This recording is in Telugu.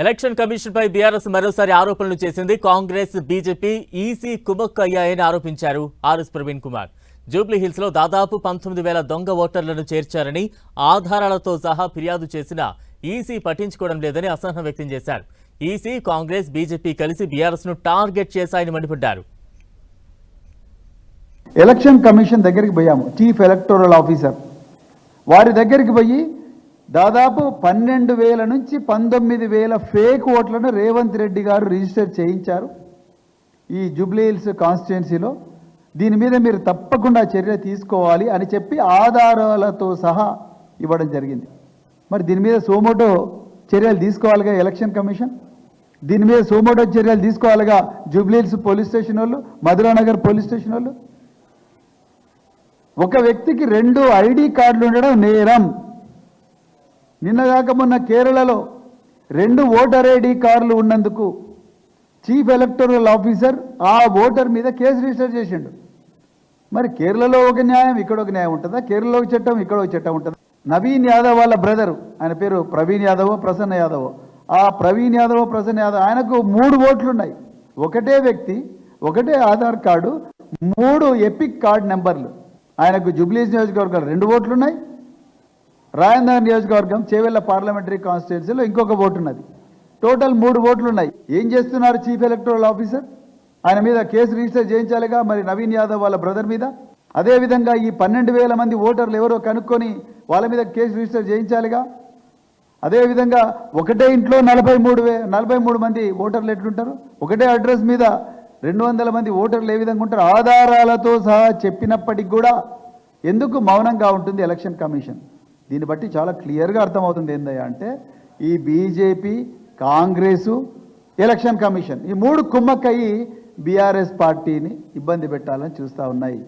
ఎలక్షన్ కమిషన్పై బీఆర్ఎస్ మరోసారి ఆరోపణలు చేసింది. కాంగ్రెస్ బీజేపీ ఈసీ కుమక్కు అయ్యాయని ఆరోపించారు ఆర్ఎస్ ప్రవీణ్ కుమార్. జూబ్లీహిల్స్లో దాదాపు పంతొమ్మిది వేల దొంగ ఓటర్లను చేర్చారని ఆధారాలతో సహా ఫిర్యాదు చేసినా ఈసీ పట్టించుకోవడం లేదని అసహనం వ్యక్తం చేశారు. ఈసీ కాంగ్రెస్ బీజేపీ కలిసి బీఆర్ఎస్ను టార్గెట్ చేశాయని మండిపడ్డారు. ఎలక్షన్ కమిషన్ దగ్గరికి పోయాము. Chief electoral officer. వారి దగ్గరికి పోయి దాదాపు పన్నెండు వేల నుంచి పంతొమ్మిది వేల ఫేక్ ఓట్లను రేవంత్ రెడ్డి గారు రిజిస్టర్ చేయించారు ఈ జూబ్లీహిల్స్ కాన్స్టిట్యున్సీలో దీని మీద మీరు తప్పకుండా చర్య తీసుకోవాలి అని చెప్పి ఆధారాలతో సహా ఇవ్వడం జరిగింది. మరి దీని మీద సోమోటో చర్యలు తీసుకోవాలిగా ఎలక్షన్ కమిషన్? దీని మీద సోమోటో చర్యలు తీసుకోవాలిగా జూబ్లీహిల్స్ పోలీస్ స్టేషన్ వాళ్ళు మధురానగర్ పోలీస్ స్టేషన్ వాళ్ళు? ఒక వ్యక్తికి రెండు ఐడి కార్డులు ఉండడం నేరం. నిన్నగాక మొన్న కేరళలో రెండు ఓటర్ ఐడి కార్లు ఉన్నందుకు చీఫ్ ఎలక్టోరల్ ఆఫీసర్ ఆ ఓటర్ మీద కేసు రిజిస్టర్ చేసిండు. మరి కేరళలో ఒక న్యాయం ఇక్కడ ఒక న్యాయం ఉంటుందా? కేరళలో ఒక చట్టం ఇక్కడ ఒక చట్టం ఉంటుందా? నవీన్ యాదవ్ వాళ్ళ బ్రదరు ఆయన పేరు ప్రవీణ్ యాదవ్ ప్రసన్న యాదవ్. ఆ ప్రవీణ్ యాదవ్ ప్రసన్న యాదవ్ ఆయనకు మూడు ఓట్లు ఉన్నాయి ఒకటే వ్యక్తి ఒకటే ఆధార్ కార్డు మూడు ఎపిక్ కార్డ్ నెంబర్లు. ఆయనకు జూబ్లీస్ నియోజకవర్గాలు రెండు ఓట్లు ఉన్నాయి రాయందర్ నియోజకవర్గం చేవెళ్ళ పార్లమెంటరీ కాన్స్టిట్యున్సీలో ఇంకొక ఓటు ఉన్నది టోటల్ మూడు ఓట్లు ఉన్నాయి ఏం చేస్తున్నారు చీఫ్ ఎలక్టోరల్ ఆఫీసర్? ఆయన మీద కేసు రిజిస్టర్ చేయించాలిగా మరి నవీన్ యాదవ్ వాళ్ళ బ్రదర్ మీద? అదేవిధంగా ఈ పన్నెండు వేల మంది ఓటర్లు ఎవరో కనుక్కొని వాళ్ళ మీద కేసు రిజిస్టర్ చేయించాలిగా? అదేవిధంగా ఒకటే ఇంట్లో నలభై మూడు వే నలభై మూడు మంది ఓటర్లు ఎట్లుంటారు? ఒకటే అడ్రస్ మీద రెండు వందల మంది ఓటర్లు ఏ విధంగా ఉంటారు? ఆధారాలతో సహా చెప్పినప్పటికి కూడా ఎందుకు మౌనంగా ఉంటుంది ఎలక్షన్ కమిషన్? దీన్ని బట్టి చాలా క్లియర్గా అర్థమవుతుంది ఏందయ్యా అంటే ఈ బీజేపీ కాంగ్రెసు ఎలక్షన్ కమిషన్ ఈ మూడు కుమ్మక్కయి బీఆర్ఎస్ పార్టీని ఇబ్బంది పెట్టాలని చూస్తూ ఉన్నాయి.